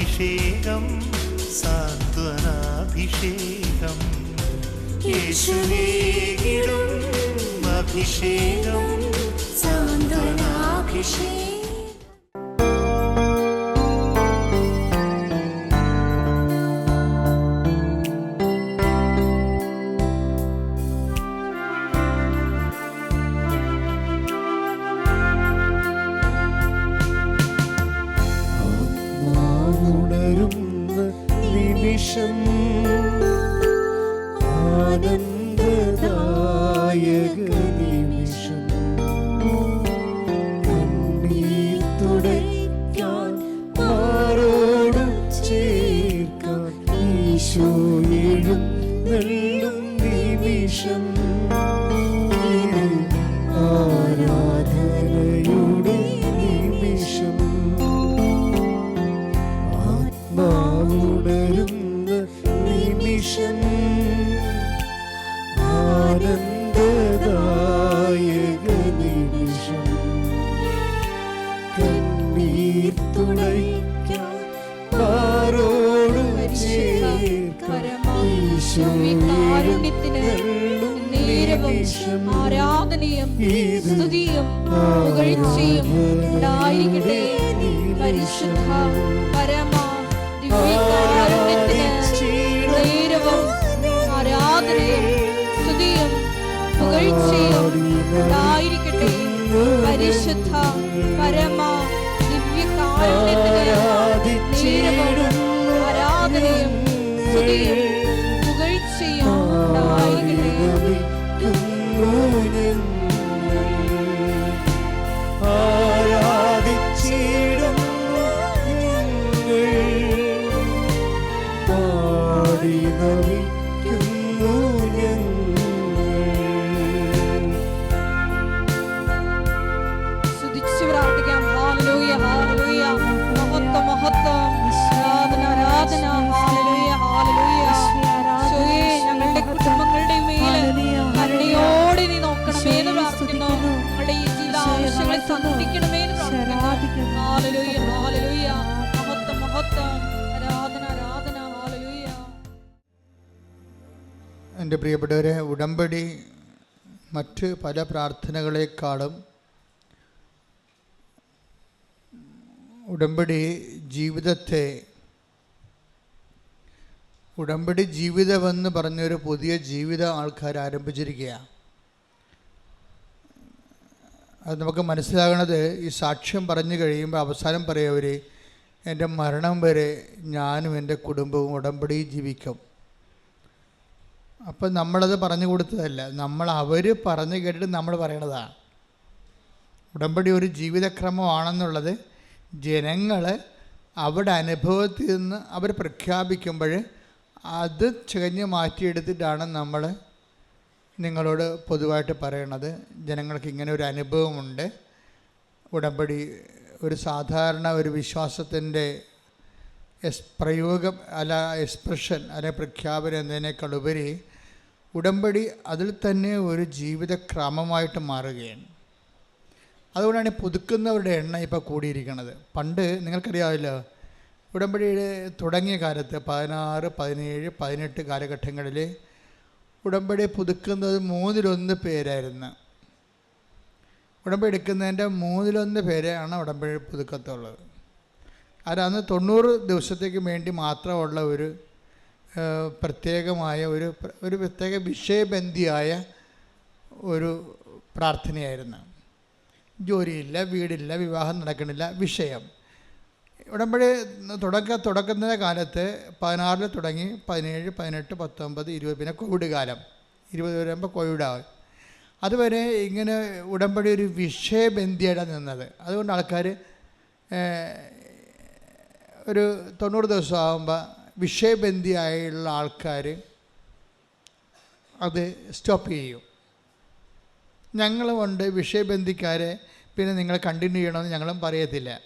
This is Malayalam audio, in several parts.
അഭിഷേകം സാന്ത്വനാഭിഷേകം യേശുവേകിടും അഭിഷേകം സാന്ത്വനാഭിഷേകം ഈശോ പരിശുദ്ധ പരമ സന്ധിക്കണമേ മഹത്വം മഹത്വം. ആരാധന ആരാധന. എന്റെ പ്രിയപ്പെട്ടവരെ ഉടമ്പടി മറ്റ് പല പ്രാർത്ഥനകളെക്കാളും ഉടമ്പടി ജീവിതത്തെ ഉടമ്പടി ജീവിതമെന്ന് പറഞ്ഞൊരു പുതിയ ജീവിതം ആൾക്കാർ ആരംഭിച്ചിരിക്കുകയാണ്. അത് നമുക്ക് മനസ്സിലാകണത് ഈ സാക്ഷ്യം പറഞ്ഞു കഴിയുമ്പോൾ അവസാനം പറയവർ എന്റെ മരണം വരെ ഞാനും എന്റെ കുടുംബവും ഉടമ്പടി ജീവിക്കും. അപ്പം നമ്മളത് പറഞ്ഞു കൊടുത്തതല്ല നമ്മൾ അവർ പറഞ്ഞു കേട്ടിട്ട് നമ്മൾ പറയണതാണ്. ഉടമ്പടി ഒരു ജീവിതക്രമമാണെന്നുള്ളത് ജനങ്ങൾ അവരുടെ അനുഭവത്തിൽ നിന്ന് അവർ പ്രഖ്യാപിക്കുമ്പോൾ അത് ചികഞ്ഞ് മാറ്റിയെടുത്തിട്ടാണ് നമ്മൾ നിങ്ങളോട് പൊതുവായിട്ട് പറയണത് ജനങ്ങൾക്ക് ഇങ്ങനെ ഒരു അനുഭവമുണ്ട്. ഉടമ്പടി ഒരു സാധാരണ ഒരു വിശ്വാസത്തിന്റെ എസ് പ്രയോഗം അല്ല എക്സ്പ്രഷൻ അല്ലെ പ്രഖ്യാപനം എന്നതിനേക്കാൾ ഉപരി ഉടമ്പടി അതിൽ തന്നെ ഒരു ജീവിതക്രമമായിട്ട് മാറുകയാണ്. അതുകൊണ്ടാണ് പുതുക്കുന്നവരുടെ എണ്ണം ഇപ്പോൾ കൂടിയിരിക്കുന്നത് പണ്ട് നിങ്ങൾക്കറിയാമല്ലോ ഉടമ്പടിയുടെ തുടങ്ങിയ കാലത്ത് പതിനാറ് പതിനേഴ് പതിനെട്ട് കാലഘട്ടങ്ങളിൽ ഉടമ്പടി പുതുക്കുന്നത് മൂന്നിലൊന്ന് പേരായിരുന്നു. ഉടമ്പടി എടുക്കുന്നതിന്റെ മൂന്നിലൊന്ന് പേരെയാണ് ഉടമ്പടി പുതുക്കത്തുള്ളത്. അത് അന്ന് തൊണ്ണൂറ് ദിവസത്തേക്ക് വേണ്ടി മാത്രമുള്ള ഒരു പ്രത്യേകമായ ഒരു ഒരു പ്രത്യേക വിഷയബന്ധിയായ ഒരു പ്രാർത്ഥനയായിരുന്നു. ജോലിയില്ല വീടില്ല വിവാഹം നടക്കണില്ല വിഷയം. ഉടമ്പടി തുടക്ക തുടക്കുന്ന കാലത്ത് പതിനാറിൽ തുടങ്ങി പതിനേഴ് പതിനെട്ട് പത്തൊമ്പത് ഇരുപത് പിന്നെ കോവിഡ് കാലം. ഇരുപത് വരുമ്പോൾ കോവിഡാവും അതുവരെ ഇങ്ങനെ ഉടമ്പടി ഒരു വിഷയബന്ധിയാണ് നിന്നത്. അതുകൊണ്ട് ആൾക്കാർ ഒരു തൊണ്ണൂറ് ദിവസം ആകുമ്പോൾ വിഷയബന്ധിയായുള്ള ആൾക്കാർ അത് സ്റ്റോപ്പ് ചെയ്യും. ഞങ്ങളുമുണ്ട് വിഷയബന്ധിക്കാരെ പിന്നെ നിങ്ങൾ കണ്ടിന്യൂ ചെയ്യണമെന്ന് ഞങ്ങളും പറയത്തില്ല.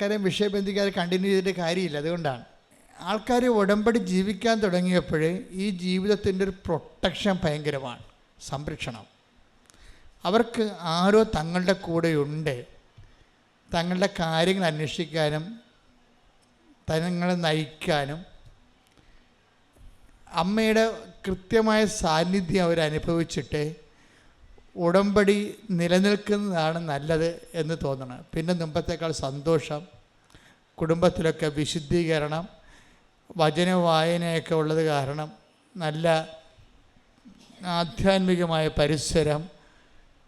കാര്യം വിഷയബന്ധിക്കാതെ കണ്ടിന്യൂ ചെയ്തിട്ട് കാര്യമില്ല. അതുകൊണ്ടാണ്. ആൾക്കാർ ഉടമ്പടി ജീവിക്കാൻ തുടങ്ങിയപ്പോൾ ഈ ജീവിതത്തിന്റെ ഒരു പ്രൊട്ടക്ഷൻ ഭയങ്കരമാണ്. സംരക്ഷണം. അവർക്ക് ആരോ തങ്ങളുടെ കൂടെയുണ്ട്. തങ്ങളുടെ കാര്യങ്ങൾ അന്വേഷിക്കാനും തങ്ങളെ നയിക്കാനും അമ്മയുടെ കൃത്യമായ സാന്നിധ്യം അവരനുഭവിച്ചിട്ട് ഉടമ്പടി നിലനിൽക്കുന്നതാണ് നല്ലത് എന്ന് തോന്നണം. പിന്നെ മുമ്പത്തേക്കാൾ സന്തോഷം കുടുംബത്തിലൊക്കെ വിശുദ്ധീകരണം വചന വായനയൊക്കെ ഉള്ളത് കാരണം നല്ല ആധ്യാത്മികമായ പരിസരം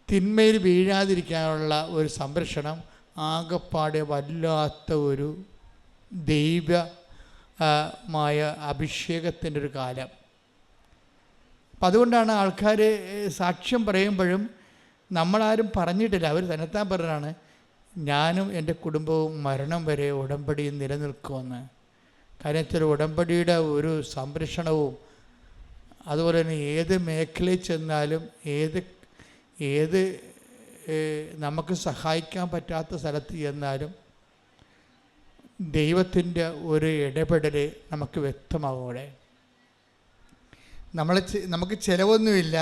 തിന്മയിൽ വീഴാതിരിക്കാനുള്ള ഒരു സംരക്ഷണം ആകപ്പാടെ വല്ലാത്ത ഒരു ദൈവമായ അഭിഷേകത്തിന്റെ ഒരു കാലം. അപ്പം അതുകൊണ്ടാണ് ആൾക്കാർ സാക്ഷ്യം പറയുമ്പോഴും നമ്മളാരും പറഞ്ഞിട്ടില്ല. അവർ തന്നെത്താൻ പറഞ്ഞാണ് ഞാനും എന്റെ കുടുംബവും മരണം വരെ ഉടമ്പടിയിൽ നിലനിൽക്കുമെന്ന്. കാര്യത്തിൽ ഉടമ്പടിയുടെ ഒരു സംരക്ഷണവും അതുപോലെ തന്നെ ഏത് മേഖലയിൽ ചെന്നാലും ഏത് ഏത് നമുക്ക് സഹായിക്കാൻ പറ്റാത്ത സ്ഥലത്ത് ചെന്നാലും ദൈവത്തിന്റെ ഒരു ഇടപെടൽ നമുക്ക് വ്യക്തമാകും അവിടെ നമ്മൾ നമുക്ക് ചിലവൊന്നുമില്ല.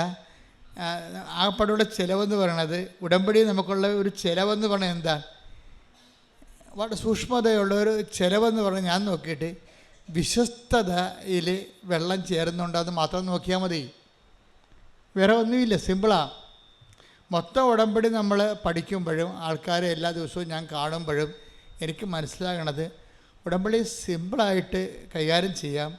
ആകപ്പാടുള്ള ചിലവെന്ന് പറയണത് ഉടമ്പടി നമുക്കുള്ള ഒരു ചിലവെന്ന് പറഞ്ഞാൽ എന്താ? വളരെ സൂക്ഷ്മതയുള്ള ഒരു ചിലവെന്ന് പറഞ്ഞാൽ ഞാൻ നോക്കിയിട്ട് വിശ്വസ്തതയിൽ വെള്ളം ചേരുന്നുണ്ടോ എന്ന് മാത്രം നോക്കിയാൽ മതി. വേറെ ഒന്നുമില്ല സിമ്പിളാണ് മൊത്തം ഉടമ്പടി നമ്മൾ പഠിക്കുമ്പോഴും ആൾക്കാരെ എല്ലാ ദിവസവും ഞാൻ കാണുമ്പോഴും എനിക്ക് മനസ്സിലാകണത് ഉടമ്പടി സിമ്പിളായിട്ട് കൈകാര്യം ചെയ്യാം.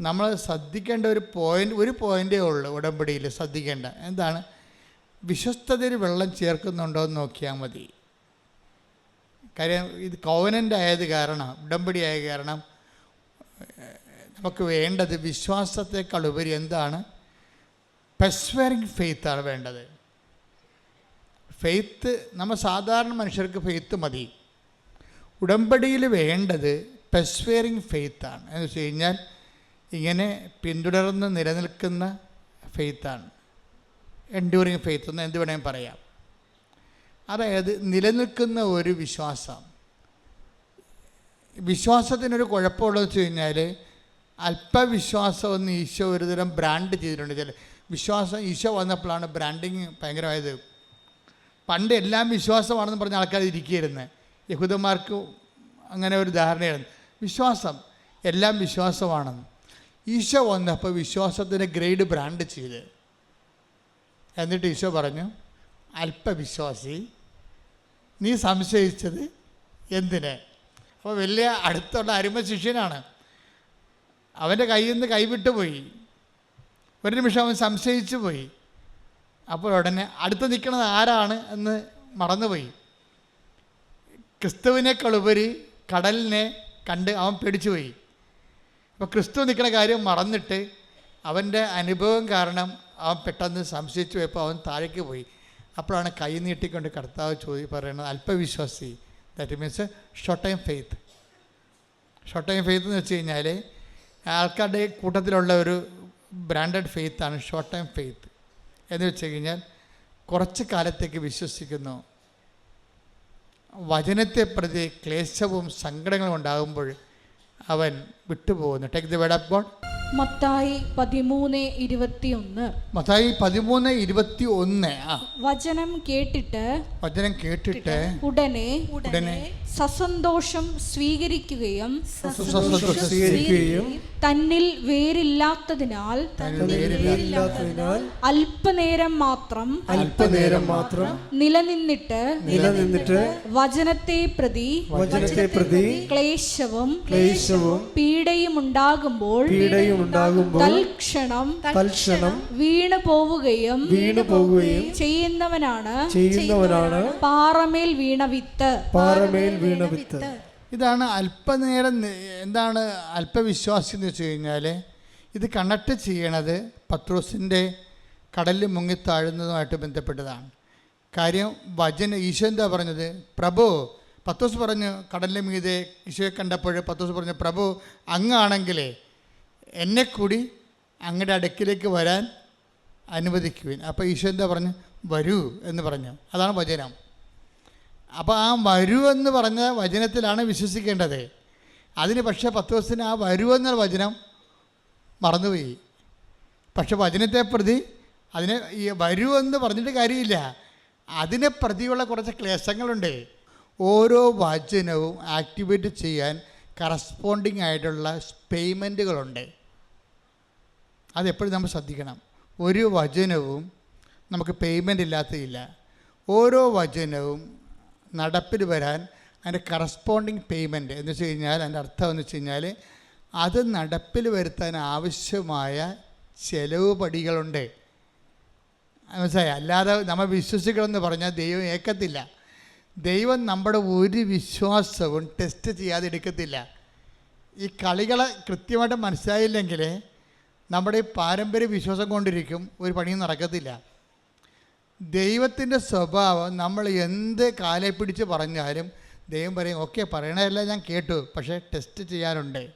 നമ്മൾ ശ്രദ്ധിക്കേണ്ട ഒരു പോയിന്റ് ഒരു പോയിന്റേ ഉള്ളൂ ഉടമ്പടിയിൽ ശ്രദ്ധിക്കേണ്ട. എന്താണ്? വിശ്വസ്തതയിൽ വെള്ളം ചേർക്കുന്നുണ്ടോ എന്ന് നോക്കിയാൽ മതി. കാര്യം ഇത് കോവനന്റ് ആയത് കാരണം ഉടമ്പടി ആയ കാരണം നമുക്ക് വേണ്ടത് വിശ്വാസത്തെക്കാൾ ഉപരി എന്താണ് പെസ്വറിങ് ഫെയ്ത്താണ് വേണ്ടത്. ഫെയ്ത്ത് നമ്മൾ സാധാരണ മനുഷ്യർക്ക് ഫെയ്ത്ത് മതി. ഉടമ്പടിയിൽ വേണ്ടത് പെസ്വേറിങ് ഫെയ്ത്താണ് എന്ന് വെച്ച് കഴിഞ്ഞാൽ ഇങ്ങനെ പിന്തുടർന്ന് നിലനിൽക്കുന്ന ഫെയ്ത്താണ് എൻഡ്യൂറിങ് ഫെയ്ത്ത് എന്ന് എന്ത് വേണമെങ്കിൽ പറയാം. അതായത് നിലനിൽക്കുന്ന ഒരു വിശ്വാസം. വിശ്വാസത്തിനൊരു കുഴപ്പമുള്ളതെന്ന് വെച്ച് കഴിഞ്ഞാൽ അല്പവിശ്വാസം ഒന്ന് ഈശോ ഒരുതരം ബ്രാൻഡ് ചെയ്തിട്ടുണ്ട്. ചില വിശ്വാസം ഈശോ വന്നപ്പോഴാണ് ബ്രാൻഡിങ് ഭയങ്കരമായത്. പണ്ട് എല്ലാം വിശ്വാസമാണെന്ന് പറഞ്ഞ ആൾക്കാർ ഇരിക്കുകയായിരുന്നു. യഹൂദന്മാർക്ക് അങ്ങനെ ഒരു ധാരണയായിരുന്നു. വിശ്വാസം എല്ലാം വിശ്വാസമാണെന്ന്. ഈശോ വന്നപ്പോൾ വിശ്വാസത്തിന്റെ ഗ്രേഡ് ബ്രാൻഡ് ചെയ്ത്. എന്നിട്ട് ഈശോ പറഞ്ഞു അല്പവിശ്വാസി നീ സംശയിച്ചത് എന്തിന്? അപ്പോൾ വലിയ അടുത്തുള്ള അരുമ ശിഷ്യനാണ്. അവന്റെ കയ്യിൽ നിന്ന് കൈവിട്ടു പോയി. ഒരു നിമിഷം അവൻ സംശയിച്ചു പോയി. അപ്പോൾ ഉടനെ അടുത്ത് നിൽക്കുന്നത് ആരാണ് എന്ന് മറന്നുപോയി. ക്രിസ്തുവിനേക്കാളുപരി കടലിനെ കണ്ട് അവൻ പേടിച്ചു പോയി. അപ്പോൾ ക്രിസ്തു നിൽക്കുന്ന കാര്യം മറന്നിട്ട് അവന്റെ അനുഭവം കാരണം അവൻ പെട്ടെന്ന് സംശയിച്ചു പോയപ്പോൾ അവൻ താഴേക്ക് പോയി. അപ്പോഴാണ് കൈ നീട്ടിക്കൊണ്ട് കർത്താവ് ചോദി പറയുന്നത് അല്പവിശ്വാസി that means short time faith short time faith എന്ന് വെച്ച് കഴിഞ്ഞാൽ ആൾക്കാരുടെ കൂട്ടത്തിലുള്ള ഒരു ബ്രാൻഡഡ് ഫെയ്ത്താണ് ഷോർട്ട് ടൈം ഫെയ്ത്ത് എന്ന് വെച്ച് കഴിഞ്ഞാൽ കുറച്ച് കാലത്തേക്ക് വിശ്വസിക്കുന്നു. വചനത്തെ പ്രതി ക്ലേശവും സങ്കടങ്ങളും ഉണ്ടാകുമ്പോൾ അവൻ വിട്ടുപോകുന്നു. Take the word of God Mathai പതിമൂന്ന് ഇരുപത്തിയൊന്ന്. മത്തായി പതിമൂന്ന് ഇരുപത്തി ഒന്ന് വചനം കേട്ടിട്ട് വചനം കേട്ടിട്ട് ഉടനെ ഉടനെ സസന്തോഷം സ്വീകരിക്കുകയും സ്വീകരിക്കുകയും തന്നിൽ വേരില്ലാത്തതിനാൽ അല്പനേരം മാത്രം അല്പനേരം മാത്രം നിലനിന്നിട്ട് നിലനിന്നിട്ട് വചനത്തെ പ്രതി വചനത്തെ പ്രതി ക്ലേശവും ക്ലേശവും പീഡയും ഉണ്ടാകുമ്പോൾ പീഡയും ഉണ്ടാകുമ്പോൾ തൽക്ഷണം തൽക്ഷണം വീണു പോവുകയും വീണു പോകുകയും ചെയ്യുന്നവനാണ്. ചെയ്യുന്നവനാണ് പാറമേൽ വീണ വിത്ത്. പാറമേൽ വീണ വിത്ത്. ഇതാണ് അല്പനേരം എന്താണ് അല്പവിശ്വാസി എന്ന് വെച്ച് കഴിഞ്ഞാൽ ഇത് കണക്ട് ചെയ്യണത് പത്രോസിന്റെ കടലിൽ മുങ്ങിത്താഴുന്നതുമായിട്ട് ബന്ധപ്പെട്ടതാണ്. കാര്യം വചന ഈശോ എന്താ പറഞ്ഞത്? പ്രഭു പത്തോസ് പറഞ്ഞു കടലിന്റെ മീതെ ഈശോയെ കണ്ടപ്പോൾ പത്തോസ് പറഞ്ഞു പ്രഭു അങ്ങാണെങ്കിലേ എന്നെ കൂടി അങ്ങയുടെ അടുക്കിലേക്ക് വരാൻ അനുവദിക്കുവിൻ. അപ്പോൾ ഈശോ എന്താ പറഞ്ഞു? വരൂ എന്ന് പറഞ്ഞു. അതാണ് വചനം. അപ്പോൾ ആ വരൂ എന്ന് പറഞ്ഞ വചനത്തിലാണ് വിശ്വസിക്കേണ്ടത്. അതിന് പക്ഷേ പത്ത് ദിവസത്തിന് ആ വരൂ എന്ന വചനം മറന്നുപോയി. പക്ഷെ വചനത്തെ പ്രതി അതിനെ ഈ വരൂ എന്ന് പറഞ്ഞിട്ട് കാര്യമില്ല. അതിനെ പ്രതിയുള്ള കുറച്ച് ക്ലേശങ്ങളുണ്ട്. ഓരോ വചനവും ആക്ടിവേറ്റ് ചെയ്യാൻ കറസ്പോണ്ടിങ് ആയിട്ടുള്ള പേയ്മെന്റുകളുണ്ട് അതെപ്പോഴും നമ്മൾ ശ്രദ്ധിക്കണം. ഒരു വചനവും നമുക്ക് പേയ്മെന്റ് ഇല്ലാത്തതില്ല. ഓരോ വചനവും നടപ്പിൽ വരാൻ അതിന്റെ കറസ്പോണ്ടിങ് പേയ്മെന്റ് എന്ന് വെച്ച് കഴിഞ്ഞാൽ അതിന്റെ അർത്ഥം എന്ന് വെച്ച് കഴിഞ്ഞാൽ അത് നടപ്പിൽ വരുത്താൻ ആവശ്യമായ ചെലവ് പടികളുണ്ട്. മനസ്സിലായി? അല്ലാതെ നമ്മൾ വിശ്വസിക്കണമെന്ന് പറഞ്ഞാൽ ദൈവം ഏക്കത്തില്ല ദൈവം നമ്മുടെ ഒരു വിശ്വാസവും ടെസ്റ്റ് ചെയ്യാതെ എടുക്കത്തില്ല ഈ കളികളെ കൃത്യമായിട്ട് മനസ്സിലായില്ലെങ്കിൽ നമ്മുടെ ഈ പാരമ്പര്യ വിശ്വാസം കൊണ്ടിരിക്കും ഒരു പണിയും നടക്കത്തില്ല. ദൈവത്തിന്റെ സ്വഭാവം നമ്മൾ എന്ത് കാലെ പിടിച്ച് പറഞ്ഞാലും ദൈവം പറയും ഓക്കെ പറയണതല്ല ഞാൻ കേട്ടു പക്ഷേ ടെസ്റ്റ് ചെയ്യാനുണ്ട്.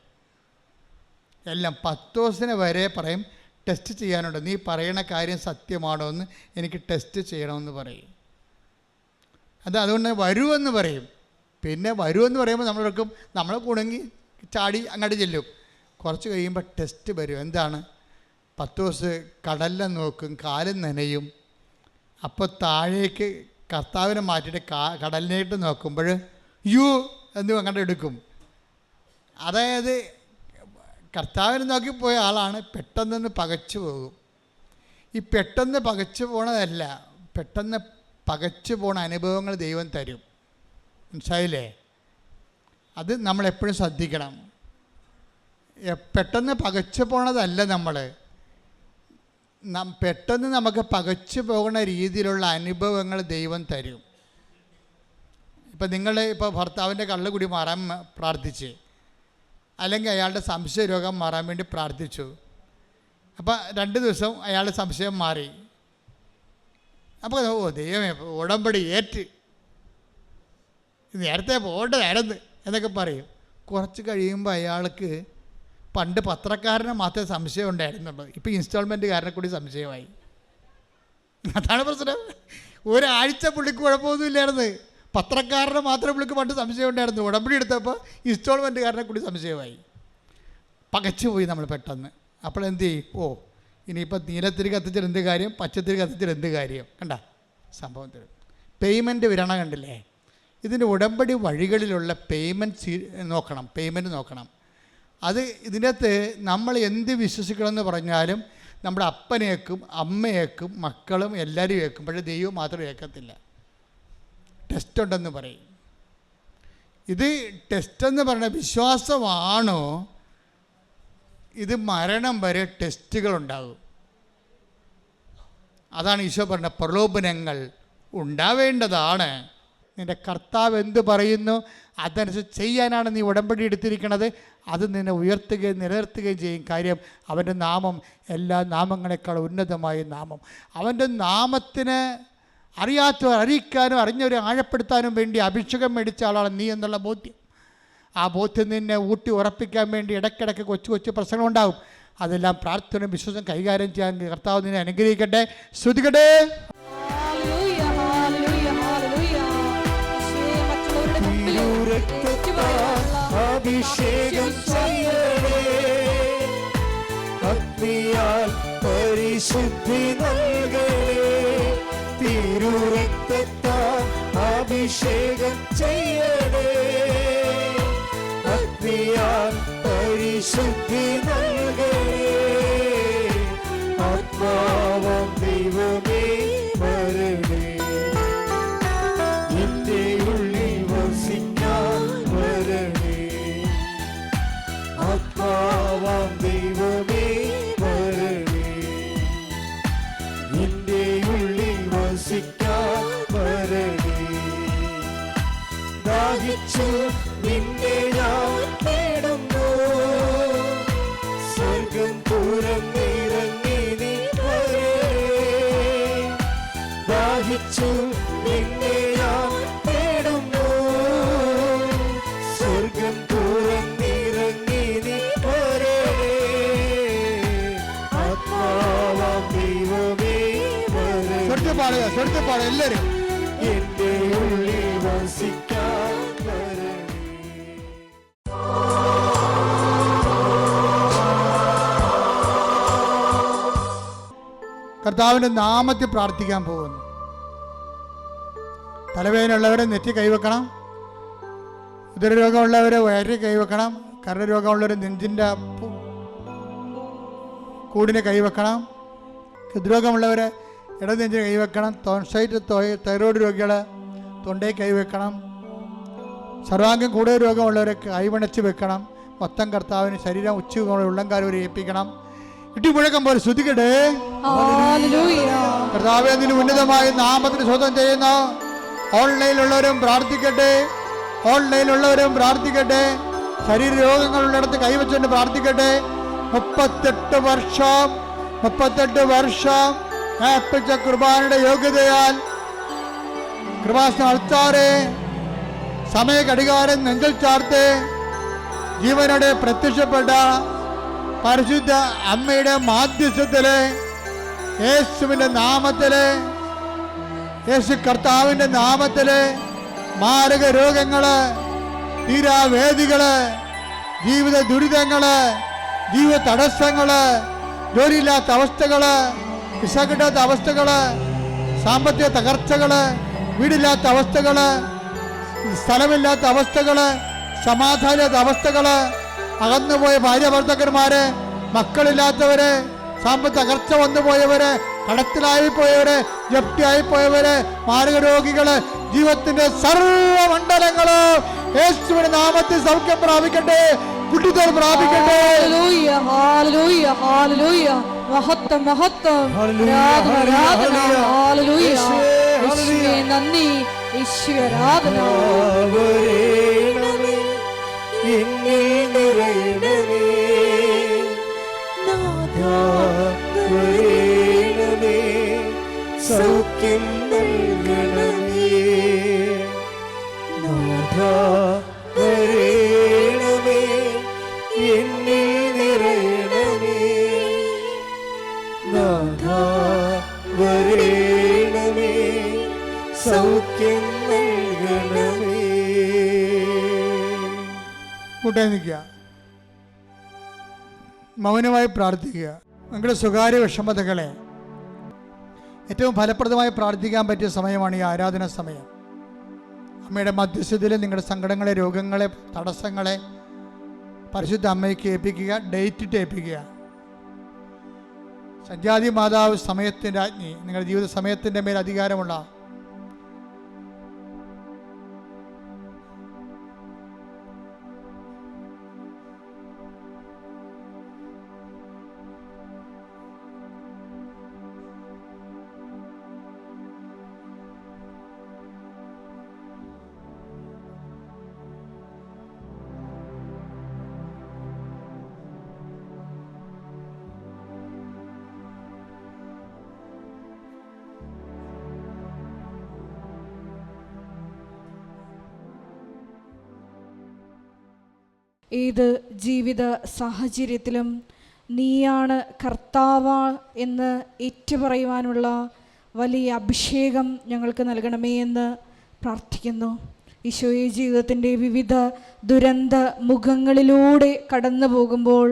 എല്ലാം പത്ത് ദിവസത്തിന് വരെ പറയും ടെസ്റ്റ് ചെയ്യാനുണ്ട് നീ പറയണ കാര്യം സത്യമാണോ എന്ന് എനിക്ക് ടെസ്റ്റ് ചെയ്യണമെന്ന് പറയും. അത് അതുകൊണ്ട് വരുമെന്ന് പറയും. പിന്നെ വരുമെന്ന് പറയുമ്പോൾ നമ്മളൊക്കെ നമ്മൾ കുണുങ്ങി ചാടി അങ്ങോട്ട് ചെല്ലും. കുറച്ച് കഴിയുമ്പോൾ ടെസ്റ്റ് വരും. എന്താണ്? പത്ത് ദിവസം കടലിനെ നോക്കും കാലും നനയും. അപ്പോൾ താഴേക്ക് കർത്താവിനെ മാറ്റിയിട്ട് കാ കടലിനായിട്ട് നോക്കുമ്പോൾ യു എന്ന് അങ്ങോട്ട് എടുക്കും. അതായത് കർത്താവിനെ നോക്കി പോയ ആളാണ് പെട്ടെന്നൊന്ന് പകച്ചു പോകും. ഈ പെട്ടെന്ന് പകച്ചു പോണതല്ല പെട്ടെന്ന് പകച്ചു പോണ അനുഭവങ്ങൾ ദൈവം തരും. മനസ്സിലായില്ലേ? അത് നമ്മളെപ്പോഴും ശ്രദ്ധിക്കണം. പെട്ടെന്ന് പകച്ചു പോണതല്ല നമ്മൾ. പെട്ടെന്ന് നമുക്ക് പകച്ചു പോകുന്ന രീതിയിലുള്ള അനുഭവങ്ങൾ ദൈവം തരും. ഇപ്പം നിങ്ങൾ ഇപ്പോൾ ഭർത്താവിന്റെ കള്ളുകുടി മാറാൻ പ്രാർത്ഥിച്ച്. അല്ലെങ്കിൽ അയാളുടെ സംശയ രോഗം മാറാൻ വേണ്ടി പ്രാർത്ഥിച്ചു. അപ്പം രണ്ട് ദിവസം അയാളുടെ സംശയം മാറി. അപ്പോൾ ഓ ദൈവമേ ഉടമ്പടി ഏറ്റ്. നേരത്തെ പോകേണ്ടതായിരുന്നു എന്നൊക്കെ പറയും. കുറച്ച് കഴിയുമ്പോൾ അയാൾക്ക് പണ്ട് പത്രക്കാരനെ മാത്രമേ സംശയം ഉണ്ടായിരുന്നുള്ളൂ. ഇപ്പോൾ ഇൻസ്റ്റാൾമെന്റുകാരനെ കൂടി സംശയമായി. അതാണ് പ്രശ്നം. ഒരാഴ്ച പുള്ളിക്ക് കുഴപ്പമൊന്നുമില്ലായിരുന്നു. പത്രക്കാരനെ മാത്രമേ പുള്ളിക്ക് പണ്ട് സംശയം ഉണ്ടായിരുന്നു ഉടമ്പടി എടുത്തപ്പോൾ ഇൻസ്റ്റാൾമെന്റുകാരനെ കൂടി സംശയമായി. പകച്ചു പോയി നമ്മൾ പെട്ടെന്ന്. അപ്പോൾ എന്ത് ചെയ്യും? ഓ ഇനിയിപ്പോൾ നീലത്തിരി കത്തിച്ചിട്ട് എന്ത് കാര്യം? പച്ചത്തിരി കത്തിച്ചിട്ട് എന്ത് കാര്യം? കണ്ട? സംഭവത്തിൽ പേയ്മെന്റ് വിരണ കണ്ടില്ലേ? ഇതിന്റെ ഉടമ്പടി വഴികളിലുള്ള പേയ്മെന്റ് നോക്കണം പേയ്മെന്റ് നോക്കണം. അത് ഇതിനകത്ത് നമ്മൾ എന്ത് വിശ്വസിക്കണമെന്ന് പറഞ്ഞാലും നമ്മുടെ അപ്പനേക്കും അമ്മയേക്കും മക്കളും എല്ലാവരും ഏക്കും പക്ഷേ ദൈവം മാത്രം ഏക്കത്തില്ല. ടെസ്റ്റ് ഉണ്ടെന്ന് പറയും. ഇത് ടെസ്റ്റ് എന്ന് വിശ്വാസമാണോ ഇത് മരണം വരെ ടെസ്റ്റുകൾ ഉണ്ടാകും അതാണ് ഈശോ പറഞ്ഞ പ്രലോഭനങ്ങൾ ഉണ്ടാവേണ്ടതാണ്. നിന്റെ കർത്താവ് എന്ത് പറയുന്നു? അതനുസരിച്ച് ചെയ്യാനാണ് നീ ഉടമ്പടി എടുത്തിരിക്കുന്നത് അത് നിന്നെ ഉയർത്തുകയും നിലനിർത്തുകയും ചെയ്യും. കാര്യം അവന്റെ നാമം എല്ലാ നാമങ്ങളെക്കാൾ ഉന്നതമായ നാമം. അവന്റെ നാമത്തിന് അറിയാത്തവർ അറിയിക്കാനും അറിഞ്ഞവരെ ആഴപ്പെടുത്താനും വേണ്ടി അഭിഷേകം മേടിച്ച ആളാണ് നീ എന്നുള്ള ബോധ്യം. ആ ബോധ്യം നിന്നെ ഊട്ടി ഉറപ്പിക്കാൻ വേണ്ടി ഇടയ്ക്കിടയ്ക്ക് കൊച്ചു കൊച്ചു പ്രശ്നങ്ങളുണ്ടാകും അതെല്ലാം പ്രാർത്ഥന വിശ്വാസം കൈകാര്യം ചെയ്യാൻ കർത്താവ് നിന്നെ അനുഗ്രഹിക്കട്ടെ. ശ്രുതികട്ടെ അഭിഷേകം ചെയ്യണേ അഗ്നിയാൽ പരിശുദ്ധി നൽകണേ തിരുരക്തത്താൽ അഭിഷേകം ചെയ്യണേ അഗ്നിയാൽ പരിശുദ്ധി നൽകണേ ആത്മാവം ദൈവമേ വരണേ. എന്റെ ഉള്ളിൽ വസിക്കാൻ വരണേ. ആത്മാവം ദൈവമേ വരണേ. എന്റെ ഉള്ളിൽ വസിക്കാൻ വരണേ. ദാഹിച്ചു നിന്നെ ദാഹിച്ചു നിന്നെ ഞാൻ തേടുന്നു സ്വർഗം തുറന്നിറങ്ങി നീ വരണേ ആത്മാവാം ദൈവമേ വരണേ സ്വരത്തിൽ പാടുക സ്വരത്തിൽ പാടുക എല്ലാവരും. എന്റെ ഉള്ളിൽ വസിക്കാൻ കർത്താവിന്റെ നാമത്തിൽ പ്രാർത്ഥിക്കാൻ പോകുന്നു. തലവേദനയുള്ളവരെ നെറ്റി കൈവെക്കണം. ഉദരരോഗമുള്ളവരെ വയറി കൈവെക്കണം. കരട് കരരോഗമുള്ളവർ നെഞ്ചിന്റെ കൂടിന് കൈവെക്കണം. ഹൃദ്രോഗമുള്ളവരെ ഇടനെഞ്ചിന് കൈവെക്കണം. തോൺസൈറ്റ് തൈറോയ്ഡ് രോഗികളെ തൊണ്ടയിൽ കൈവെക്കണം. സർവാംഗം കൂടുതൽ രോഗമുള്ളവരെ കൈവണച്ച് വെക്കണം. മൊത്തം കർത്താവിന് ശരീരം ഉച്ചകൊണ്ട് ഉള്ളംകാരം വരെ ഏൽപ്പിക്കണം. ഇട്ടിമുഴക്കം പോലെ ഹല്ലേലൂയ. കർത്താവെ നിന്റെ ഉന്നതമായ നാമത്തിന് സ്വതം ചെയ്യുന്ന. ഓൺലൈനിലുള്ളവരും പ്രാർത്ഥിക്കട്ടെ. ഓൺലൈനിലുള്ളവരും പ്രാർത്ഥിക്കട്ടെ. ശരീര രോഗങ്ങളുള്ളിടത്ത് കൈവച്ചുകൊണ്ട് പ്രാർത്ഥിക്കട്ടെ. മുപ്പത്തെട്ട് വർഷം മുപ്പത്തെട്ട് വർഷം ഞാൻ കുർബാനയുടെ യോഗ്യതയാൽ കൃപാസന അൾത്താറെ സമയ ഘടികാരം നെഞ്ചൽ ചാർത്ത് ജീവനോടെ പ്രത്യക്ഷപ്പെട്ട പരിശുദ്ധ അമ്മയുടെ മാധ്യസ്ഥത്തിലെ യേശുവിന്റെ നാമത്തിൽ യേശു കർത്താവിന്റെ നാമത്തിൽ മാരക രോഗങ്ങൾ തീരാവേദികൾ ജീവിത ദുരിതങ്ങൾ ജീവ തടസ്സങ്ങൾ ജോലിയില്ലാത്ത അവസ്ഥകൾ വിസ കിട്ടാത്ത അവസ്ഥകൾ സാമ്പത്തിക തകർച്ചകൾ വീടില്ലാത്ത അവസ്ഥകൾ സ്ഥലമില്ലാത്ത അവസ്ഥകൾ സമാധാനമില്ലാത്ത അവസ്ഥകൾ അകന്നുപോയ ഭാര്യ ഭർത്തക്കന്മാര് മക്കളില്ലാത്തവര് സാമ്പത്തിക തകർച്ച വന്നു പോയവര് കടത്തിലായി പോയവര് ജപ്തിയായി പോയവര് മാരക രോഗികൾ ജീവിതത്തിന്റെ സർവമണ്ഡലങ്ങൾ യേശുവിന്റെ നാമത്തിൽ സൗഖ്യം പ്രാപിക്കട്ടെ കുട്ടിത്തോൾ പ്രാപിക്കട്ടെ. മഹത്വം മഹത്വം. നന്ദി. യേശുവേ, ആരാധന. എന്നിൽ നിറയണമേ നാഥാ വരേണമേ സൗഖ്യം നൽകണമേ. നാഥാ വരേണമേ എന്നിൽ നിറയണമേ. നാഥാ വരേണമേ സൗഖ്യം നൽകണമേ. കൂട്ടായി നിൽക്കുക. മൗനമായി പ്രാർത്ഥിക്കുക. നിങ്ങളുടെ സ്വകാര്യ വിഷമതകളെ ഏറ്റവും ഫലപ്രദമായി പ്രാർത്ഥിക്കാൻ പറ്റിയ സമയമാണ് ഈ ആരാധന സമയം. അമ്മയുടെ മധ്യസ്ഥതയിൽ നിങ്ങളുടെ സങ്കടങ്ങളെ രോഗങ്ങളെ തടസ്സങ്ങളെ പരിശുദ്ധ അമ്മയ്ക്ക് ഏൽപ്പിക്കുക ഡേറ്റ് ഏൽപ്പിക്കുക സഞ്ജാതി മാതാവ് സമയത്തിന്റെ ആജ്ഞി നിങ്ങളുടെ ജീവിത സമയത്തിന്റെ മേൽ അധികാരമുള്ള ഏത് ജീവിത സാഹചര്യത്തിലും നീയാണ് കർത്താവ എന്ന് ഏറ്റുപറയുവാനുള്ള വലിയ അഭിഷേകം ഞങ്ങൾക്ക് നൽകണമേ എന്ന് പ്രാർത്ഥിക്കുന്നു. ഈശോയെ ജീവിതത്തിന്റെ വിവിധ ദുരന്ത മുഖങ്ങളിലൂടെ കടന്നു പോകുമ്പോൾ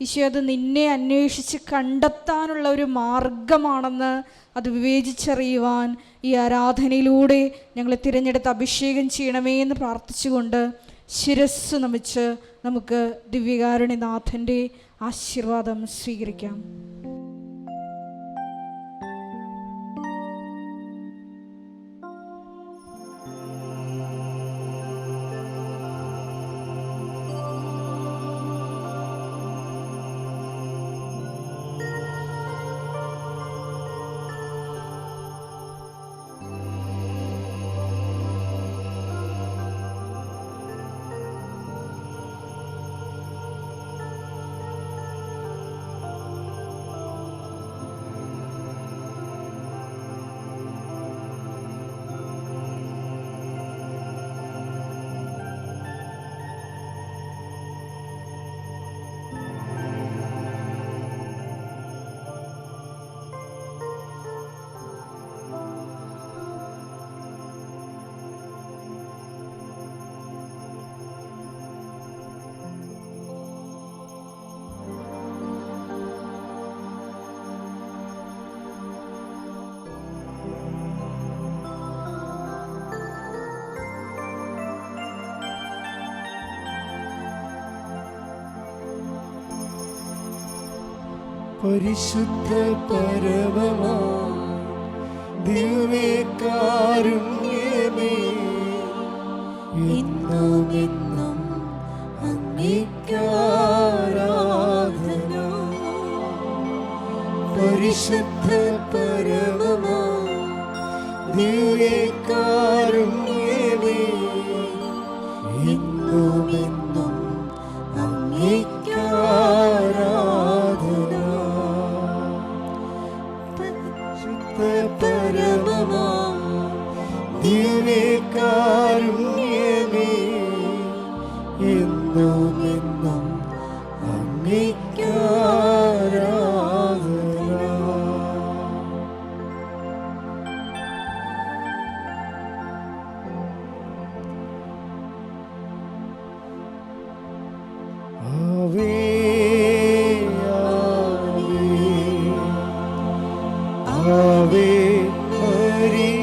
ഈശോ അത് നിന്നെ അന്വേഷിച്ച് കണ്ടെത്താനുള്ള ഒരു മാർഗമാണെന്ന് അത് വിവേചിച്ചറിയുവാൻ ഈ ആരാധനയിലൂടെ ഞങ്ങളെ തിരഞ്ഞെടുത്ത് അഭിഷേകം ചെയ്യണമേ എന്ന് പ്രാർത്ഥിച്ചുകൊണ്ട് ശിരസ് നമിച്ച് നമുക്ക് ദിവ്യകാരുണിനാഥന്റെ ആശീർവാദം സ്വീകരിക്കാം. പരിശുദ്ധ പരമമാ ദിവ്യകാരുണ്യമേ ഇന്നും എന്നും അങ്ങേക്കാരാധന. പരിശുദ്ധ പരമമാ എന്നും എന്നും അങ്ങേക്കാരാധന hari